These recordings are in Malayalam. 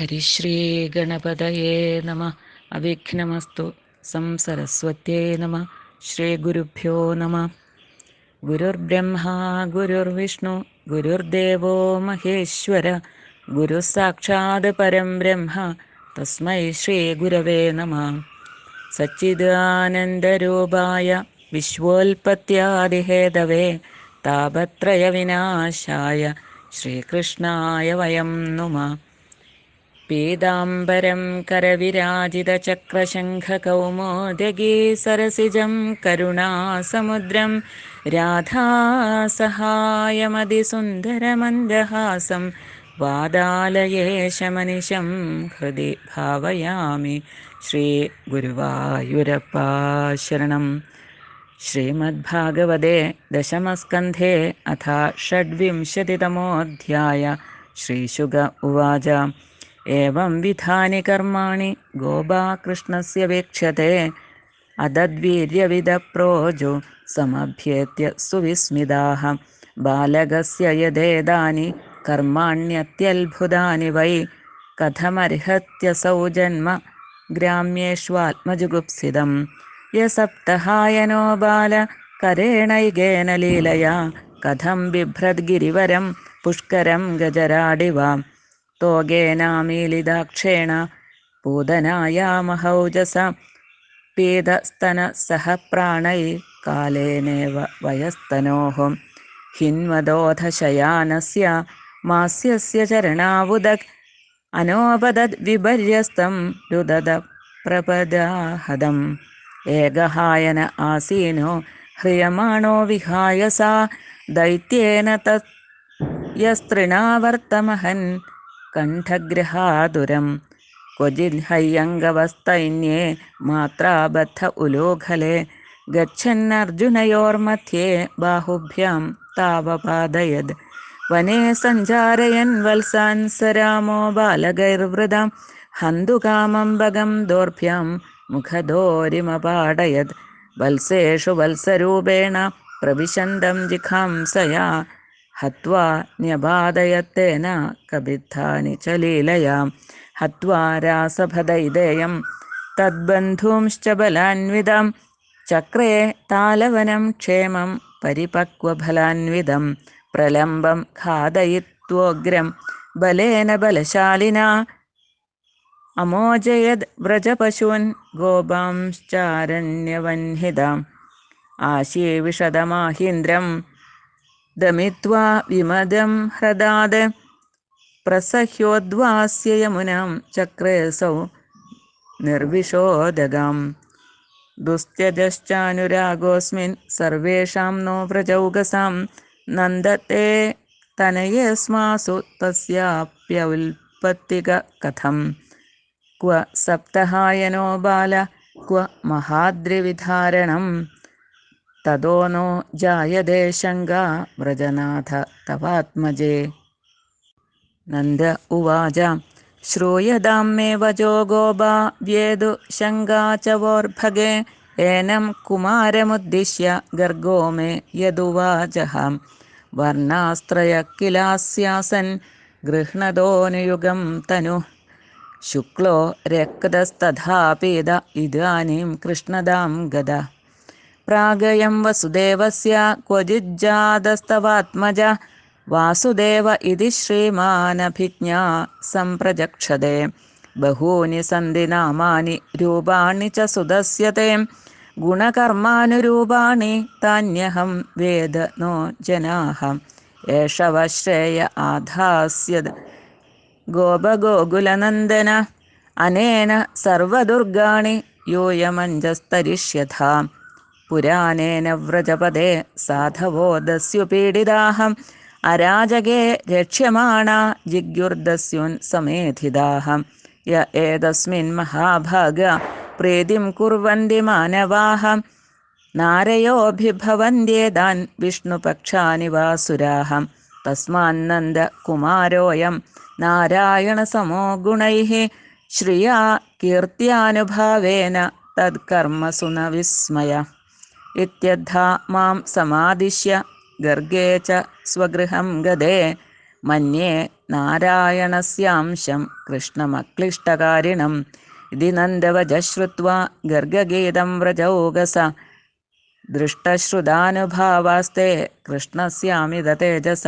ഹരിശ്രീഗണപതയേ നമ അവിഘ്നമസ്തു സംസരസ്വത്യേ നമ ശ്രീഗുരുഭ്യോ നമ ഗുരുർബ്രഹ്മാ ഗുരുർവിഷ്ണു ഗുരുർദേവോ മഹേശ്വര ഗുരു സാക്ഷാത് പരം ബ്രഹ്മ തസ്മൈ ശ്രീഗുരവേ നമ സച്ചിദാനന്ദരൂപായ വിശ്വോൽപത്യാദിഹേതവേ താപത്രയവിനാശായ ശ്രീകൃഷ്ണായ വയം നുമ पीदाम्बरं करविराजितचक्रशङ्खकौमोदगीसरसिजं करुणासमुद्रं राधासहायमधिसुन्दरमन्दहासं वादालये शमनिशं हृदि भावयामि श्रीगुरुवायुरपाशरणं श्रीमद्भागवते दशमस्कन्धे अथ षड्विंशतितमोऽध्याय श्रीशुग उवाच। एवं विधानि कर्माणि गोपाकृष्णस्यवेक्षते अदद्वीर्यविदप्रोजो समभ्येत्य सुविस्मिताः बालकस्य यदेदानि कर्माण्यत्यद्भुतानि वै कथमर्हत्यसौ जन्म ग्राम्येष्वात्मजुगुप्सितं यसप्तहायनो बालकरेणैकेन लीलया कथं बिभ्रद्गिरिवरं पुष्करं गजराडिव ഗജരാടിവ തോഗേനാമീലിതാക്ഷേണ പൂതനായാമഹൗജസ പീതസ്തന സഹ പ്രാണൈ കാലേനേവ വയസ്തനോഹം ഹിന്വദോധശയാനസ്യ മാസ്യസ്യ ചരണാവുദക് അനോപദദ് വിപര്യസ്തം രുദത പ്രപദാഹദം ഏകഹായന ആസീനോ ഹ്രിയമാണോ വിഹായസ ദൈത്യേന തത് യസ്തൃണാവർത്തമഹൻ കണ്ഠഗ്രഹാതുരം क्वचिद् हय्यङ्गवस्तैन्ये मात्राबद्ध उलोखले गच्छन्नर्जुनयोर्मध्ये बाहुभ्यां तावपादयद् वने सञ्चारयन् वल्सान् स रामो बालगैर्वृदां हन्तुकामम्बगं दोर्भ्यां मुखदोरिमपाडयद् वल्सेषु वल्सरूपेण प्रविशन्तं जिखांसया ഹത്വാ ന്യബാധയത്തേന കബിദ്ധാനി ച ലീലയാം ഹത്വാ രാസഭദൈദേയം തദ്ബന്ധൂംശ്ച ബലാൻവിതം ചക്രേ താലവനം ക്ഷേമം പരിപക്വഫലാൻവിതം പ്രലംബം ഖാദയിത്വോഗ്രം ബലേന ബലശാലിന അമോജയത് വ്രജപശൂൻ ഗോപാംശ്ചാരണ്യവൻഹിതം ആശീവിഷതമാഹീന്ദ്രം ദമിത്വാ വിമദം ഹ്രദാത് പ്രസഹ്യോദ്വാസ്യ യമുനാം ചക്രേസൗ നിർവിഷോദഗാം ദുസ്ത്യജശ്ചാനുരാഗോസ്മിൻ സർവേഷാം നോ വ്രജൗകസാം നന്ദത്തെ തനയേസ്മാസു തസ്യാപ്യൗൽപത്തിക കഥം ക്വ സപ്തഹായനോ ബാല ക്വ മഹാദ്രിവിധാരണം തതോ നോ ജായതേ ശങ്ക വ്രജനാഥ തവാത്മജേ. നന്ദ ഉവാച ശ്രൂയതാം മേ വചോ ഗോപാ വ്യേതു ശങ്കാ ച വോർഭഗേ ഏനം കുമാരമുദ്ദിശ്യ ഗർഗോ മേ യദുവാചഹ. വർണാസ്ത്രയ കിലാസ്യാസൻ ഗൃഹ്ണതോനുയുഗം തനു. ശുക്ലോ രക്തസ്തഥാപീത ഇതാനീം കൃഷ്ണദാം ഗത പ്രാഗയം വസുദേവസ്യ ക്വചിജ്ജാതസ്തവാത്മജ വാസുദേവ ഇതി ശ്രീമാനഭിജ്ഞാ സംപ്രജക്ഷതേ ബഹൂനി സന്ധി നാമാനി രൂപാണി ച സുദസ്യത്തെ ഗുണകർമാനുരൂപാണി താന്യഹം വേദ നോ ജനാഹ ഏഷവ ശ്രേയ ആധാസ്യത് ഗോപഗോകുലനന്ദന അനേന സർവദുർഗാണി യൂയമഞ്ജസ്തരിഷ്യഥ പുരാണേന വ്രജപദേ സാധവോ ദസ്യുപീഡിതാഹം. അരാജകേ രക്ഷ്യമാണ ജിഗ്യുർദസ്യുൻ സമേധിതാഹം യ ഏതസ്മിൻ മഹാഭാഗ പ്രീതിം കുർവന്തി മാനവാഹം. നാരയോഭിഭവന്ത്യേതാൻ വിഷ്ണുപക്ഷാനി വാസുരാഹ തസ്മാന്നന്ദ കുമാരോയം നാരായണസമോ ഗുണൈः. ശ്രിയാ കീർത്തിയാനുഭാവേന തത്കർമ്മസു ന വിസ്മയ ഇത്യദ്ധാ മാം സമാദിശ്യ ഗർഗേ ച സ്വഗൃഹം ഗതേ മന്യേ നാരായണസ്യാംശം കൃഷ്ണമക്ലിഷ്ടകാരിണം ഇതി നന്ദവജ ശ്രുത്വാ ഗർഗഗീതം വ്രജോഗസ ദൃഷ്ടശ്രുതാനുഭാവാസ്തേ കൃഷ്ണസ്യാമിത തേജസ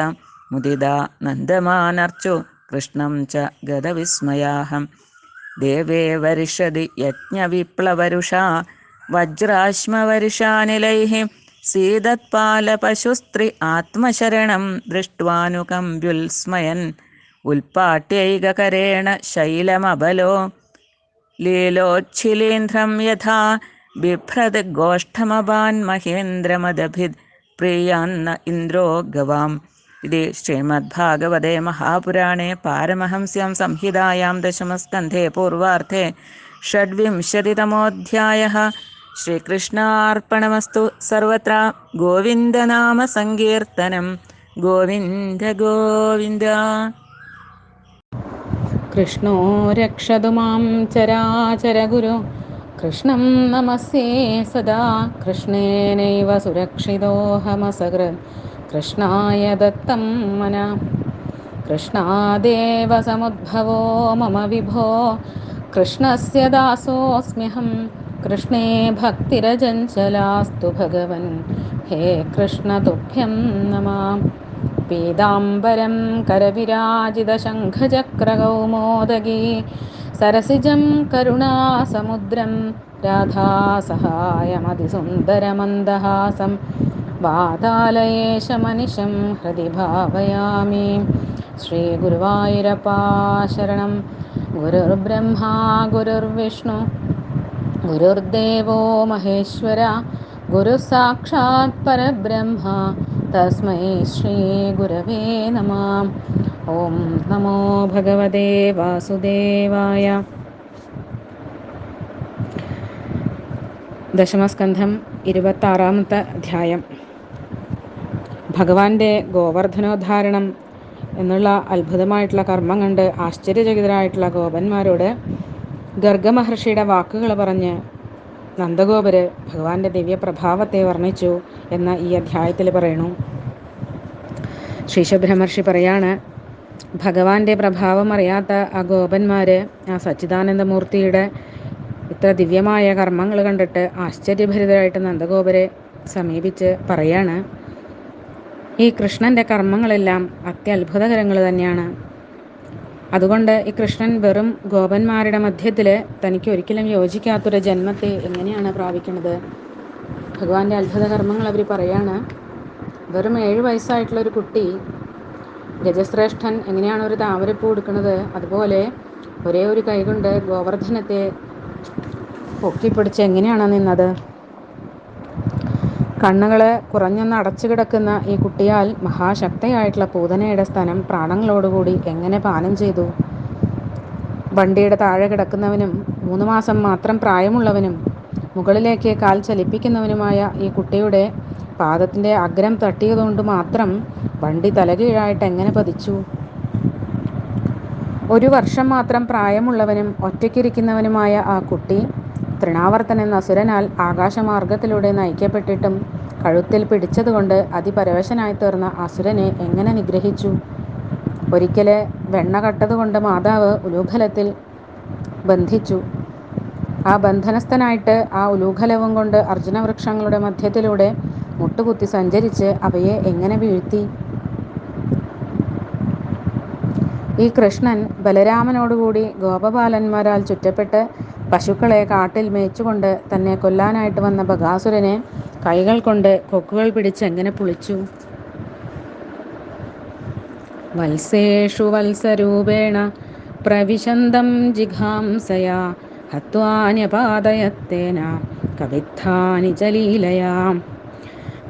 മുദിത നന്ദമാനർച്ചു കൃഷ്ണം ച ഗതവിസ്മയാഹം ദേവേ വരിഷതി യജ്ഞവിപ്ലവരുഷാ വജ്രാശ്മവരുഷാനിലൈः സീതത്പാലപശുസ്ത്രി ആത്മശരണം ദൃഷ്ട്വാനുകമ്പ്യുൽസ്മയൻ ഉൽപ്പാട്യൈകകരേണ ശൈലമബലോ ലീലോച്ഛിലീന്ദ്രം യഥാ ബിഭ്രത് ഗോഷ്ഠമപാൻ മഹേന്ദ്രമദഭിത് പ്രിയാന്ന ഇന്ദ്രോ ഗവാം ഇത് ശ്രീമദ്ഭാഗവതേ മഹാപുരാണേ പാരമഹംസ്യാം സംഹിതായാം ദശമസ്കന്ധേ പൂർവാർത്ഥേ षड्विंशतितमोऽध्यायः श्रीकृष्णार्पणमस्तु सर्वत्र गोविन्दनामसङ्कीर्तनं गोविन्द गोविन्द कृष्णो रक्षतु मां चराचरगुरु कृष्णं नमस्ये सदा कृष्णेनैव सुरक्षितोऽहमसकृत् कृष्णाय दत्तं मना कृष्णादेव समुद्भवो मम विभो कृष्णस्य दासोऽस्म्यहम् കൃഷ്ണേ ഭക്തിരജഞ്ചലാസ്തു ഭഗവൻ ഹേ കൃഷ്ണ തുഭ്യം നമാം പീതാംബരം കരവിരാജിതശംഖചക്രകൗമോദഗീ സരസിജം കരുണാസമുദ്രം രാധാസഹായമതിസുന്ദരമന്ദഹാസം വാതാലയേശമനിശം ഹൃദി ഭാവയാമി ശ്രീഗുരുവായൂരപ്പാ ശരണം ഗുരുർബ്രഹ്മാ ഗുരുർവിഷ്ണു ഗുരുദേവോ മഹേശ്വര ഗുരുസാക്ഷാത് പരബ്രഹ്മ തസ്മൈ ശ്രീ ഗുരവേ നമ ഓം നമോ ഭഗവതേ വാസുദേവായ ദശമസ്കന്ധം ഇരുപത്താറാമത്തെ അധ്യായം. ഭഗവാന്റെ ഗോവർദ്ധനോദ്ധാരണം എന്നുള്ള അത്ഭുതമായിട്ടുള്ള കർമ്മം കണ്ട് ആശ്ചര്യചകിതരായിട്ടുള്ള ഗോപന്മാരോട് ഗർഗമഹർഷിയുടെ വാക്കുകൾ പറഞ്ഞ് നന്ദഗോപര് ഭഗവാന്റെ ദിവ്യപ്രഭാവത്തെ വർണിച്ചു എന്ന ഈ അധ്യായത്തിൽ പറയണു ശ്രീശബ്രഹ്മർഷി പറയാണ് ഭഗവാന്റെ പ്രഭാവം അറിയാത്ത ആ ഗോപന്മാര് ആ സച്ചിദാനന്ദമൂർത്തിയുടെ ഇത്ര ദിവ്യമായ കർമ്മങ്ങൾ കണ്ടിട്ട് ആശ്ചര്യഭരിതരായിട്ട് നന്ദഗോപരെ സമീപിച്ച് പറയാണ് ഈ കൃഷ്ണന്റെ കർമ്മങ്ങളെല്ലാം അത്യത്ഭുതകരങ്ങൾ തന്നെയാണ്. അതുകൊണ്ട് ഈ കൃഷ്ണൻ വെറും ഗോപന്മാരുടെ മധ്യത്തിൽ തനിക്ക് ഒരിക്കലും യോജിക്കാത്തൊരു ജന്മത്തെ എങ്ങനെയാണ് പ്രാപിക്കുന്നത്? ഭഗവാന്റെ അത്ഭുത കർമ്മങ്ങൾ അവർ പറയാണ്. വെറും ഏഴ് വയസ്സായിട്ടുള്ള ഒരു കുട്ടി ഗജശ്രേഷ്ഠൻ എങ്ങനെയാണ് ഒരു താമരപ്പൂ എടുക്കുന്നത്? അതുപോലെ ഒരേ ഒരു കൈകൊണ്ട് ഗോവർദ്ധനത്തെ പൊക്കിപ്പിടിച്ച് എങ്ങനെയാണ് നിന്നത്? കണ്ണുകളെ കുറഞ്ഞൊന്ന് അടച്ചു കിടക്കുന്ന ഈ കുട്ടിയാൽ മഹാശക്തയായിട്ടുള്ള പൂതനയുടെ സ്ഥാനം പ്രാണങ്ങളോടുകൂടി എങ്ങനെ പാനം ചെയ്തു? വണ്ടിയുടെ താഴെ കിടക്കുന്നവനും മൂന്ന് മാസം മാത്രം പ്രായമുള്ളവനും മുകളിലേക്ക് കാൽ ചലിപ്പിക്കുന്നവനുമായ ഈ കുട്ടിയുടെ പാദത്തിന്റെ അഗ്രം തട്ടിയതുകൊണ്ട് മാത്രം വണ്ടി തലകീഴായിട്ട് എങ്ങനെ പതിച്ചു? ഒരു വർഷം മാത്രം പ്രായമുള്ളവനും ഒറ്റയ്ക്കിരിക്കുന്നവനുമായ ആ കുട്ടി തൃണാവർത്തൻ എന്ന അസുരനാൽ ആകാശമാർഗത്തിലൂടെ നയിക്കപ്പെട്ടിട്ടും കഴുത്തിൽ പിടിച്ചതുകൊണ്ട് അതിപരവശനായി തീർന്ന അസുരനെ എങ്ങനെ നിഗ്രഹിച്ചു? ഒരിക്കലെ വെണ്ണ കട്ടതുകൊണ്ട് മാതാവ് ഉലൂഖലത്തിൽ ബന്ധിച്ചു. ആ ബന്ധനസ്ഥനായിട്ട് ആ ഉലൂഖലവും കൊണ്ട് അർജുനവൃക്ഷങ്ങളുടെ മധ്യത്തിലൂടെ മുട്ടുകുത്തി സഞ്ചരിച്ച് അവയെ എങ്ങനെ വീഴ്ത്തി? ഈ കൃഷ്ണൻ ബലരാമനോടുകൂടി ഗോപബാലന്മാരാൽ ചുറ്റപ്പെട്ട് പശുക്കളെ കാട്ടിൽ മേച്ചുകൊണ്ട് തന്നെ കൊല്ലാനായിട്ട് വന്ന ബകാസുരനെ കൈകൾ കൊണ്ട് കൊക്കുകൾ പിടിച്ച് എങ്ങനെ പുളിച്ചു? വത്സേഷു വത്സരൂപേണ പ്രവിശന്തം ജിഘാംസയാ ഹത്വാന്യപാതയത്തേന കവിത്ഥാനി ചലീലയാ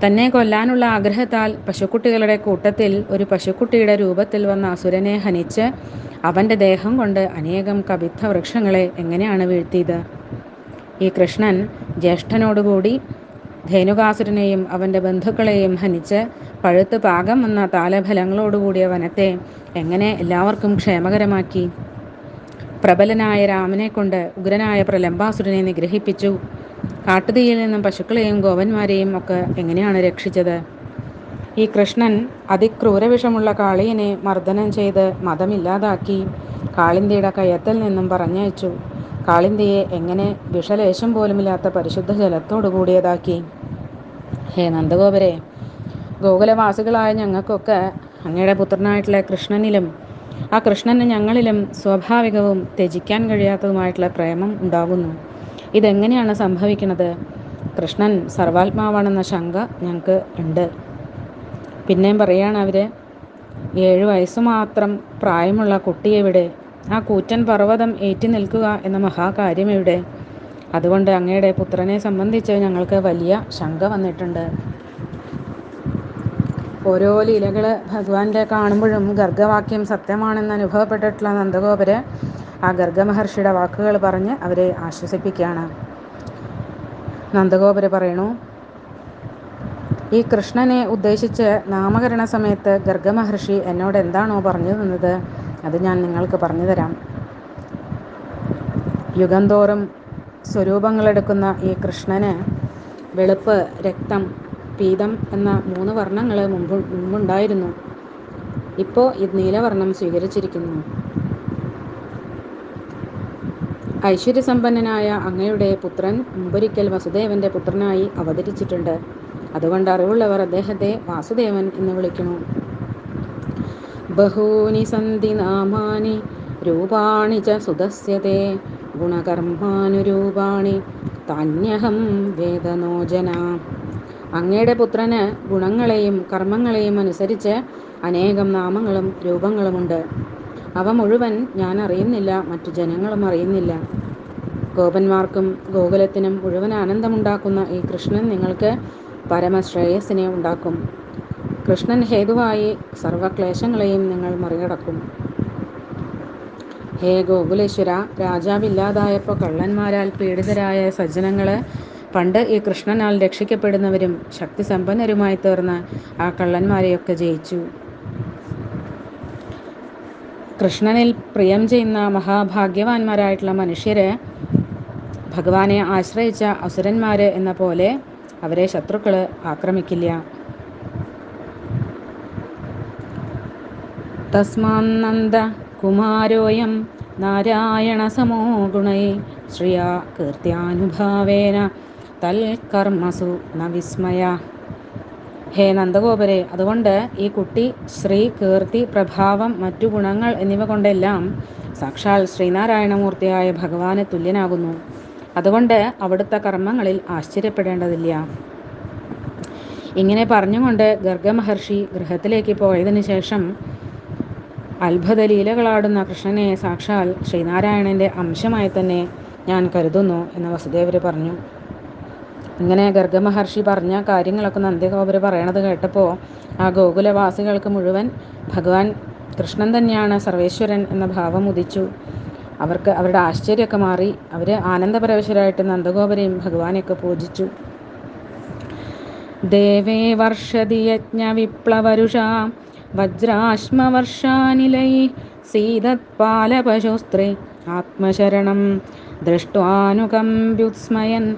തന്നെ കൊല്ലാനുള്ള ആഗ്രഹത്താൽ പശുക്കുട്ടികളുടെ കൂട്ടത്തിൽ ഒരു പശുക്കുട്ടിയുടെ രൂപത്തിൽ വന്ന അസുരനെ ഹനിച്ച് അവന്റെ ദേഹം കൊണ്ട് അനേകം കവിദ്ധ വൃക്ഷങ്ങളെ എങ്ങനെയാണ് വീഴ്ത്തിയത്? ഈ കൃഷ്ണൻ ജ്യേഷ്ഠനോടുകൂടി ധേനുകാസുരനെയും അവന്റെ ബന്ധുക്കളെയും ഹനിച്ച് പഴുത്ത് പാകം വന്ന താലഫലങ്ങളോടുകൂടിയ വനത്തെ എങ്ങനെ എല്ലാവർക്കും ക്ഷേമകരമാക്കി. പ്രബലനായ രാമനെ കൊണ്ട് ഉഗ്രനായ പ്രലംബാസുരനെ നിഗ്രഹിപ്പിച്ചു. കാട്ടുതീയിൽ നിന്നും പശുക്കളെയും ഗോവന്മാരെയും ഒക്കെ എങ്ങനെയാണ് രക്ഷിച്ചത്? ഈ കൃഷ്ണൻ അതിക്രൂരവിഷമുള്ള കാളിയനെ മർദ്ദനം ചെയ്ത് മതമില്ലാതാക്കി കാളിന്തിയുടെ കയത്തിൽ നിന്നും പറഞ്ഞയച്ചു. കാളിന്തിയെ എങ്ങനെ വിഷലേശം പോലുമില്ലാത്ത പരിശുദ്ധ ജലത്തോടു കൂടിയതാക്കി. ഹേ നന്ദഗോപരെ ഗോകുലവാസികളായ ഞങ്ങൾക്കൊക്കെ അങ്ങയുടെ പുത്രനായിട്ടുള്ള കൃഷ്ണനിലും ആ കൃഷ്ണന് ഞങ്ങളിലും സ്വാഭാവികവും ത്യജിക്കാൻ കഴിയാത്തതുമായിട്ടുള്ള പ്രേമം ഉണ്ടാകുന്നു. ഇതെങ്ങനെയാണ് സംഭവിക്കുന്നത്? കൃഷ്ണൻ സർവാത്മാവാണെന്ന ശങ്ക ഞങ്ങൾക്ക് ഉണ്ട്. പിന്നെയും പറയുകയാണ് അവർ ഏഴ് വയസ്സ് മാത്രം പ്രായമുള്ള കുട്ടിയെവിടെ ആ കൂറ്റൻ പർവതം ഏറ്റി നിൽക്കുക എന്ന മഹാകാര്യം ഇവിടെ അതുകൊണ്ട് അങ്ങയുടെ പുത്രനെ സംബന്ധിച്ച് ഞങ്ങൾക്ക് വലിയ ശങ്ക വന്നിട്ടുണ്ട്. ഓരോ ലീലകൾ ഭഗവാന്റെ കാണുമ്പോഴും ഗർഗവാക്യം സത്യമാണെന്ന് അനുഭവപ്പെട്ടിട്ടുള്ള നന്ദഗോപര് ആ ഗർഗമഹർഷിയുടെ വാക്കുകൾ പറഞ്ഞ് അവരെ ആശ്വസിപ്പിക്കുകയാണ്. നന്ദഗോപര് പറയണു ഈ കൃഷ്ണനെ ഉദ്ദേശിച്ച് നാമകരണ സമയത്ത് ഗർഗമഹർഷി എന്നോട് എന്താണോ പറഞ്ഞു തന്നത് അത് ഞാൻ നിങ്ങൾക്ക് പറഞ്ഞു തരാം. യുഗം തോറും സ്വരൂപങ്ങളെടുക്കുന്ന ഈ കൃഷ്ണന് വെളുപ്പ് രക്തം പീതം എന്ന മൂന്ന് വർണങ്ങൾ മുമ്പ് മുമ്പുണ്ടായിരുന്നു. ഇപ്പോൾ ഇത് നീലവർണം സ്വീകരിച്ചിരിക്കുന്നു. ഐശ്വര്യസമ്പന്നനായ അങ്ങയുടെ പുത്രൻ മുമ്പൊരിക്കൽ വസുദേവന്റെ പുത്രനായി അവതരിച്ചിട്ടുണ്ട്. അതുകൊണ്ട് അറിവുള്ളവർ അദ്ദേഹത്തെ വാസുദേവൻ എന്ന് വിളിക്കുന്നു. ബഹൂനി സന്തി നാമാനി രൂപാണി ച സുദസ്യത്തെ ഗുണകർമാനുരൂപാണി താന്യഹം വേദനോജന അങ്ങയുടെ പുത്രന് ഗുണങ്ങളെയും കർമ്മങ്ങളെയും അനുസരിച്ച് അനേകം നാമങ്ങളും രൂപങ്ങളുമുണ്ട്. അവ മുഴുവൻ ഞാൻ അറിയുന്നില്ല മറ്റു ജനങ്ങളും അറിയുന്നില്ല. ഗോപന്മാർക്കും ഗോകുലത്തിനും മുഴുവൻ ആനന്ദമുണ്ടാക്കുന്ന ഈ കൃഷ്ണൻ നിങ്ങൾക്ക് പരമശ്രേയസ്സിനെ ഉണ്ടാക്കും. കൃഷ്ണൻ ഹേതുവായി സർവക്ലേശങ്ങളെയും നിങ്ങൾ മറികടക്കും. ഹേ ഗോകുലേശ്വര രാജാവില്ലാതായപ്പോൾ കള്ളന്മാരാൽ പീഡിതരായ സജ്ജനങ്ങളെ പണ്ട് ഈ കൃഷ്ണനാൽ രക്ഷിക്കപ്പെടുന്നവരും ശക്തിസമ്പന്നരുമായി തീർന്ന് ആ കള്ളന്മാരെയൊക്കെ ജയിച്ചു. കൃഷ്ണനിൽ പ്രിയം ചെയ്യുന്ന മഹാഭാഗ്യവാന്മാരായിട്ടുള്ള മനുഷ്യരെ ഭഗവാനെ ആശ്രയിച്ച അസുരന്മാര് എന്ന പോലെ അവരെ ശത്രുക്കൾ ആക്രമിക്കില്ല. തസ്മാന്നന്ദ കുമാരോയം നാരായണസമോ ഗുണൈ ശ്രിയാ കീർത്തിയാനുഭാവേന തൽകർമ്മസു ന വിസ്മയ. ഹേ നന്ദഗോപരെ അതുകൊണ്ട് ഈ കുട്ടി ശ്രീ കീർത്തി പ്രഭാവം മറ്റു ഗുണങ്ങൾ എന്നിവ കൊണ്ടെല്ലാം സാക്ഷാൽ ശ്രീനാരായണമൂർത്തിയായ ഭഗവാന് തുല്യനാകുന്നു. അതുകൊണ്ട് അവിടുത്തെ കർമ്മങ്ങളിൽ ആശ്ചര്യപ്പെടേണ്ടതില്ല. ഇങ്ങനെ പറഞ്ഞുകൊണ്ട് ഗർഗമഹർഷി ഗൃഹത്തിലേക്ക് പോയതിനു ശേഷം അത്ഭുത ലീലകളാടുന്ന കൃഷ്ണനെ സാക്ഷാൽ ശ്രീനാരായണന്റെ അംശമായി തന്നെ ഞാൻ കരുതുന്നു എന്ന് വസുദേവർ പറഞ്ഞു. ഇങ്ങനെ ഗർഗമഹർഷി പറഞ്ഞ കാര്യങ്ങളൊക്കെ നന്ദിഗോപുര പറയണത് കേട്ടപ്പോൾ ആ ഗോകുലവാസികൾക്ക് മുഴുവൻ ഭഗവാൻ കൃഷ്ണൻ തന്നെയാണ് സർവേശ്വരൻ എന്ന ഭാവം ഉദിച്ചു. അവർക്ക് അവരുടെ ആശ്ചര്യമൊക്കെ മാറി. അവർ ആനന്ദപരവശരായിട്ട് നന്ദഗോപരെയും ഭഗവാനെയൊക്കെ പൂജിച്ചു. ദേവേ വർഷതി യജ്ഞവിപ്ലവരുഷാ വജ്രാശ്മവർഷാനിലൈ സീതത്പാലപശുസ്ത്രീ ആത്മശരണം ദൃഷ്ട്വാനുകമ്പ്യുത്സ്മയൻ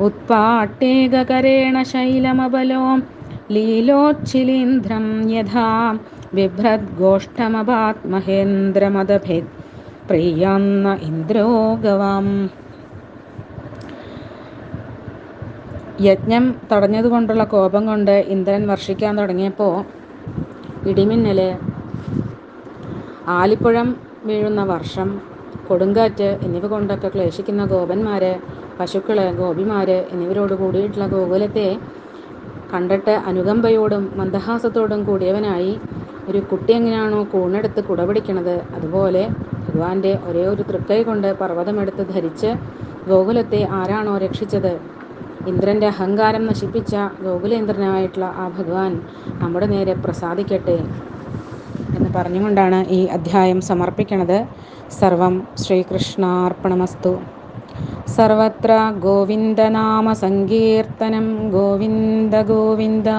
उत्पाट्येककरेण शैलमबलो लीलोच्छिलीन्द्रं यथा बिभ्रद्गोष्ठमपात्महेन्द्रमदभेत् പ്രിയാന്ന ഇന്ദ്രോ ഗവാം യജ്ഞം തടഞ്ഞതുകൊണ്ടുള്ള കോപം കൊണ്ട് ഇന്ദ്രൻ വർഷിക്കാൻ തുടങ്ങിയപ്പോൾ ഇടിമിന്നൽ ആലിപ്പുഴം വീഴുന്ന വർഷം കൊടുങ്കാറ്റ് എന്നിവ കൊണ്ടൊക്കെ ക്ലേശിക്കുന്ന ഗോപന്മാർ പശുക്കൾ ഗോപിമാർ എന്നിവരോട് കൂടിയിട്ടുള്ള ഗോകുലത്തെ കണ്ടിട്ട് അനുകമ്പയോടും മന്ദഹാസത്തോടും കൂടിയവനായി ഒരു കുട്ടി എങ്ങനെയാണോ കൂണെടുത്ത് കുടപിടിക്കണത് അതുപോലെ ഭഗവാന്റെ ഒരേ ഒരു തൃക്കൈ കൊണ്ട് പർവതമെടുത്ത് ധരിച്ച് ഗോകുലത്തെ ആരാണോ രക്ഷിച്ചത് ഇന്ദ്രന്റെ അഹങ്കാരം നശിപ്പിച്ച ഗോകുലേന്ദ്രനായിട്ടുള്ള ആ ഭഗവാൻ നമ്മുടെ നേരെ പ്രസാദിക്കട്ടെ എന്ന് പറഞ്ഞുകൊണ്ടാണ് ഈ അധ്യായം സമർപ്പിക്കുന്നത് സർവം ശ്രീകൃഷ്ണാർപ്പണമസ്തു. സർവത്ര ഗോവിന്ദനാമ സങ്കീർത്തനം ഗോവിന്ദ ഗോവിന്ദ.